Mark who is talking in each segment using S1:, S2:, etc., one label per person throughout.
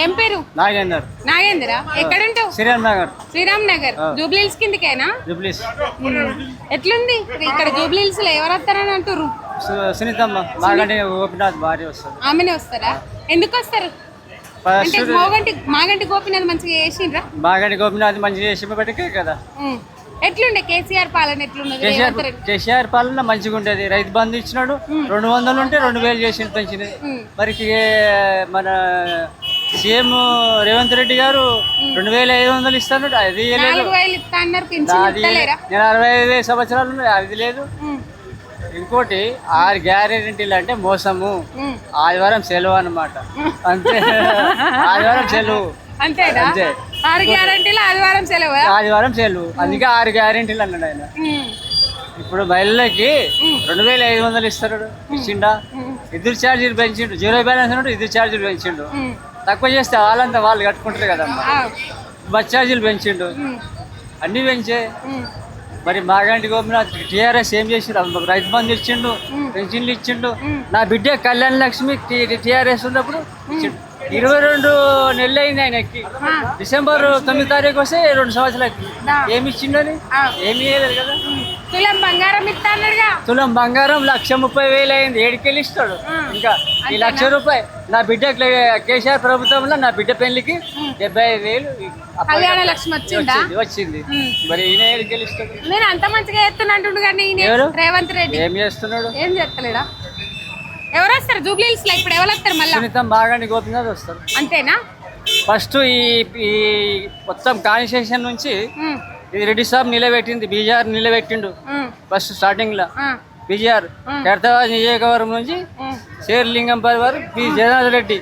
S1: ఏం పేరు?
S2: నాగేందర్.
S1: నాగేంద్ర? ఎక్కడుంటావు?
S2: శ్రీరామ్ నగర్.
S1: శ్రీరామ్ నగర్. జూబ్లీహిల్స్ కిందకేనా?
S2: జూబ్లీస్
S1: ఎట్లుంది? ఇక్కడ జూబ్లీహిల్స్లో ఎవరు వస్తారని అంటారు
S2: సునీతమ్మ. మాగంటి గోపినాథ్ భార్య వస్తుంది
S1: ఆమెనే వస్తారా? ఎందుకు వస్తారు? అంటే మోగంటి మాగంటి గోపినాథ్ మంచిగా చేసిండ్రా?
S2: మాగంటి గోపినాథ్ మంచిగా చేసి కదా.
S1: ఎట్లుండే? కేసీఆర్ పాలన ఎట్లున్నది?
S2: కేసీఆర్ పాలన మంచిగా ఉండేది. రైతు బంధు ఇచ్చినాడు. రెండు వందలు ఉంటే రెండు వేలు చేసి పెంచినది.
S1: ఉమ్.
S2: మరి మన సీఎం రేవంత్ రెడ్డి గారు రెండు వేల ఐదు వందలు ఇస్తాడు అది
S1: పింఛన్
S2: అది నేను అరవై ఐదు సంవత్సరాలు అది లేదు. ఇంకోటి ఆరు గ్యారెంటీలు అంటే మోసము. ఆదివారం సెలవు అన్నమాట. అంతే. ఆదివారం సెలవు.
S1: అంతేనా. ఆరు గ్యారంటీలు ఆదివారం సెలవు?
S2: ఆదివారం సెలవు. అందుకే ఆరు గ్యారెంటీలు అన్నాడు ఆయన. ఇప్పుడు మహిళలకి రెండు వేల ఐదు వందలు ఇస్తాడు. ఇచ్చిండా? ఇద్దరు ఛార్జీలు పెంచిండు. జీరో బ్యాలెన్స్ ఉన్నట్టు ఇద్దరు ఛార్జీలు పెంచిండు. తక్కువ చేస్తే వాళ్ళంతా వాళ్ళు కట్టుకుంటారు కదమ్మా. బస్ ఛార్జీలు పెంచిండు. అన్నీ పెంచే. మరి మాగంటి గోపినాథ్ టీఆర్ఎస్ ఏం చేసిండు రైతు బంధు ఇచ్చిండు పెన్షన్లు ఇచ్చిండు. నా బిడ్డ కళ్యాణ లక్ష్మి టీఆర్ఎస్ ఉన్నప్పుడు. ఇరవై రెండు నెలలు అయింది ఆయనకి. డిసెంబర్ తొమ్మిది తారీఖు వస్తే రెండు సంవత్సరాలకి. ఏమి ఇచ్చిండని. ఏమి చేయలేదు కదా.
S1: తులం బంగారం ఇస్తా అన్నాడుగా.
S2: తులం బంగారం లక్ష ముప్పై వేలు అయింది. ఏడుకెళ్ళి ఇస్తాడు. ఇంకా ఈ లక్ష రూపాయి నా బిడ్డ కేసీఆర్ ప్రభుత్వంలో నా బిడ్డ పెళ్ళికి డెబ్బై ఐదు వేలు
S1: కళ్యాణ లక్ష్మి వచ్చిందా.
S2: మరి ఈయన ఇస్తాడు?
S1: నేను అంత మంచిగా ఎత్తున్నా అంటుండు కానీ ఈయన
S2: ఎవరు?
S1: రేవంత్ రెడ్డి.
S2: ఏం చేస్తున్నాడు?
S1: ఏం చెప్తలేడా ఎవరు వస్తారు? జూబ్లీహిల్స్లో ఇప్పుడు ఎవరు వస్తారు మళ్ళా?
S2: సునీతం బాగానే గోపినాథ్ వస్తారు
S1: అంతేనా?
S2: ఫస్ట్ ఈ ఈ మొత్తం కాన్స్టిట్యూషన్ నుంచి. ఇది రెడ్డి సాబ్ నిలబెట్టింది బీజార్ నిలబెట్టిండు. ఫస్ట్
S1: స్టార్టింగ్లో.
S2: బీజార్ ఖైరతాబాద్ నియోజకవర్గం నుంచి. శేర్లింగంపల్లి వరకు పి జగన్నాథ్ రెడ్డి.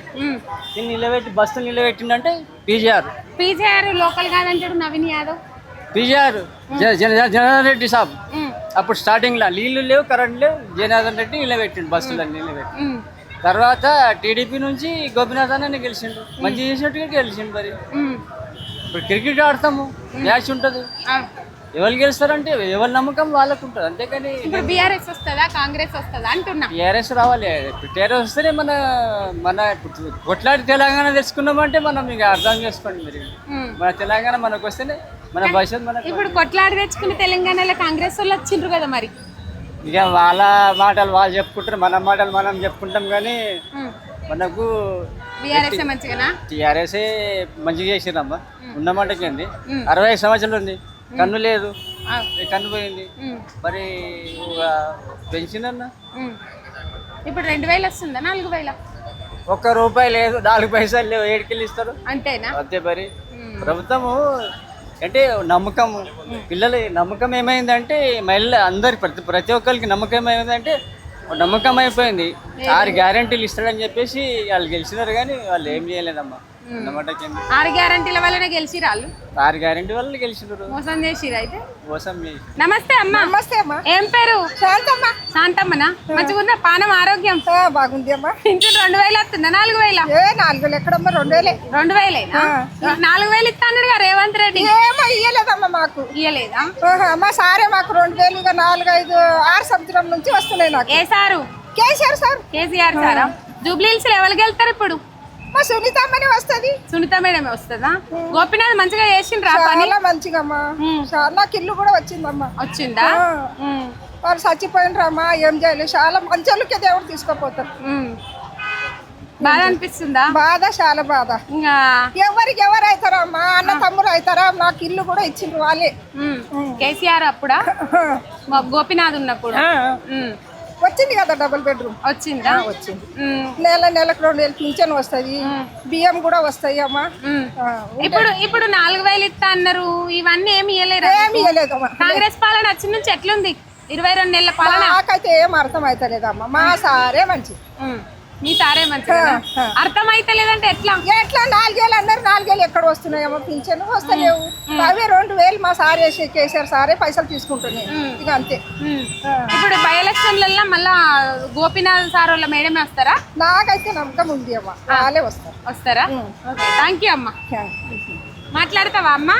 S2: దీన్ని నిలబెట్టి బస్సులు నిలబెట్టిండంటే బీజార్
S1: పీజేఆర్ లోకల్ కాదంటాడు నవీన్ యాదవ్
S2: బీజార్ జ- జన- జనార్దన్ రెడ్డి సాబ్. అప్పుడు స్టార్టింగ్లో నీళ్ళు లేవు కరెంట్ లేవు జనార్దన్ రెడ్డి నిలబెట్టిండు బస్సులన్నీ నిలబెట్టి. తర్వాత టీడీపీ నుంచి గోపినాథ్ అన్న గెలిచిండు మంచి చేసినట్టుగా గెలిచిండు మరి. ఇప్పుడు క్రికెట్ ఆడతాము మ్యాచ్ ఉంటుంది. ఎవరు గెలుస్తారంటే ఎవరి నమ్మకం వాళ్ళకు ఉంటుంది. అంతేకాని
S1: ఇప్పుడు బీఆర్ఎస్ వస్తుందా కాంగ్రెస్ వస్తుందా అంటున్నా.
S2: టీఆర్ఎస్ రావాలి. టీఆర్ఎస్ వస్తేనే మన మన ఇప్పుడు కొట్లాడి తెలంగాణ తెచ్చుకున్నామంటే మనం ఇక అర్థం చేసుకోండి మీరు. మన తెలంగాణ మనకు వస్తేనే మన భవిష్యత్తు మనకు
S1: ఇప్పుడు కొట్లాడి తెచ్చుకుని తెలంగాణలో కాంగ్రెస్ వాళ్ళు వచ్చిండ్రు కదా మరి.
S2: ఇక వాళ్ళ మాటలు వాళ్ళు చెప్పుకుంటారు మన మాటలు మనం చెప్పుకుంటాం కానీ. మనకు
S1: బీఆర్ఎస్ మంచిగానా?
S2: టీఆర్ఎస్ మంచిగా చేసిరమ్మా ఉన్న మాటకేంది అరవై ఐదు సంవత్సరాలు ఉంది. కన్ను లేదు. కన్ను పోయింది. మరి పెన్షన్ అన్న.
S1: ఇప్పుడు రెండు వేలు వస్తుందా? నాలుగు వేల?
S2: ఒక్క రూపాయి లేదు. నాలుగు పైసలు లేవు. ఏడుకెళ్ళి ఇస్తారు?
S1: అంతేనా?
S2: అంతే మరి. ప్రభుత్వము అంటే నమ్మకము. పిల్లలు నమ్మకం ఏమైందంటే మహిళ అందరి ప్రతి ప్రతి ఒక్కరికి నమ్మకం ఏమైందంటే నమ్మకం అయిపోయింది. ఆరు గ్యారంటీలు ఇస్తాడని చెప్పేసి వాళ్ళు గెలిచినారు కానీ వాళ్ళు ఏం చేయలేదమ్మా. అన్నమాట
S1: ఆరు గ్యారంటీల వల్లనే గెలిచి రాళ్ళు
S2: ఆరు గ్యారంటీ వాళ్ళు గెలిచినారు.
S1: మోసం చేసిరు అయితే?
S2: మోసం చేసి.
S1: నమస్తే అమ్మా.
S3: నమస్తే అమ్మా.
S1: ఏం పేరు?
S3: శాంతమ్మా.
S1: శాంతమ్మనా? మంచిగుందా? పానం ఆరోగ్యం?
S3: బాగుంది అమ్మా.
S1: పింఛన్ రెండు వేలు వస్తుందా? నాలుగు వేల?
S3: ఏ నాలుగు వేలు ఎక్కడమ్మా? రెండు వేలే.
S1: రెండు వేలేనా? నాలుగు వేలు ఇస్తానుగా రేవంత్ రెడ్డి.
S3: ఏమో ఇయ్యలేదమ్మా మాకు.
S1: ఇయ్యలేదా?
S3: ఆహా, మా సారే మాకు రెండు వేలు నాలుగు ఐదు ఆరు సంవత్సరం నుంచి వస్తున్నాయి నాకు.
S1: ఏ సారు?
S3: సార్
S1: కేసీఆర్ సారా? జూబ్లీహిల్స్ ఎవరికి వెళ్తారు ఇప్పుడు?
S3: మా సునీతమ్మని వస్తుంది.
S1: సునీత మేడమే వస్తుందా? గోపినాథ్ మంచిగా చేసిండ్రా పని?
S3: చాలా మంచిగమ్మా. చాలా నాకు ఇల్లు కూడా వచ్చిందమ్మా.
S1: వచ్చిందా?
S3: వాళ్ళు చచ్చిపోయినరమ్మా ఏం చేయలేదు. చాలా మంచి వాళ్ళకే దేవుడు తీసుకుపోతారు
S1: ఉమ్. బాధ అనిపిస్తుందా?
S3: బాధ చాలా బాధ.
S1: ఇంకా?
S3: ఎవరికి ఎవరు అవుతారమ్మా? అన్న తమ్ముడు అవుతారా? నాకు ఇల్లు కూడా ఇచ్చిండ్రు వాళ్ళే.
S1: ఉమ్, కేసీఆర్ అప్పుడా? మా గోపినాథ్ ఉన్నప్పుడు? ఉమ్,
S3: వచ్చింది కదా డబుల్ బెడ్రూమ్
S1: వచ్చిందా?
S3: వచ్చింది. నెల నెలకు రెండు వేలు పింఛన్ వస్తుంది. బియ్యం కూడా వస్తాయి అమ్మా.
S1: ఇప్పుడు ఇప్పుడు నాలుగు వేలు ఇస్తా అన్నారు. ఇవన్నీ ఏమి ఇవ్వలేరా
S3: ఏమి ఇవ్వలేదమ్మా
S1: కాంగ్రెస్ పాలన వచ్చి నుంచి ఎట్లుంది? ఇరవై రెండు నెలల పాలన?
S3: నాకైతే ఏం అర్థం అవుతలేదమ్మా మా సారే మంచి
S1: ఉమ్. మీ సారే మంచిగా అర్థం అయితే లేదంటే ఎట్లా?
S3: ఎట్లా? నాలుగేళ్ళు అన్నారు నాలుగేళ్ళు ఎక్కడ వస్తున్నాయమ్మా? పింఛన్ వస్తలేవు. అవే రెండు వేలు మా సార్ వేసి కేసీఆర్ సారే పైసలు తీసుకుంటున్నాయి. ఇక అంతే.
S1: ఇప్పుడు బై ఎలక్షన్లలో మళ్ళా గోపీనాథ్ సార్ వాళ్ళ మేడమే వస్తారా?
S3: నాకైతే నమ్మకం ఉంది అమ్మా. వాళ్ళే వస్తారు.
S1: వస్తారా? Thank you. అమ్మా మాట్లాడతావా అమ్మా?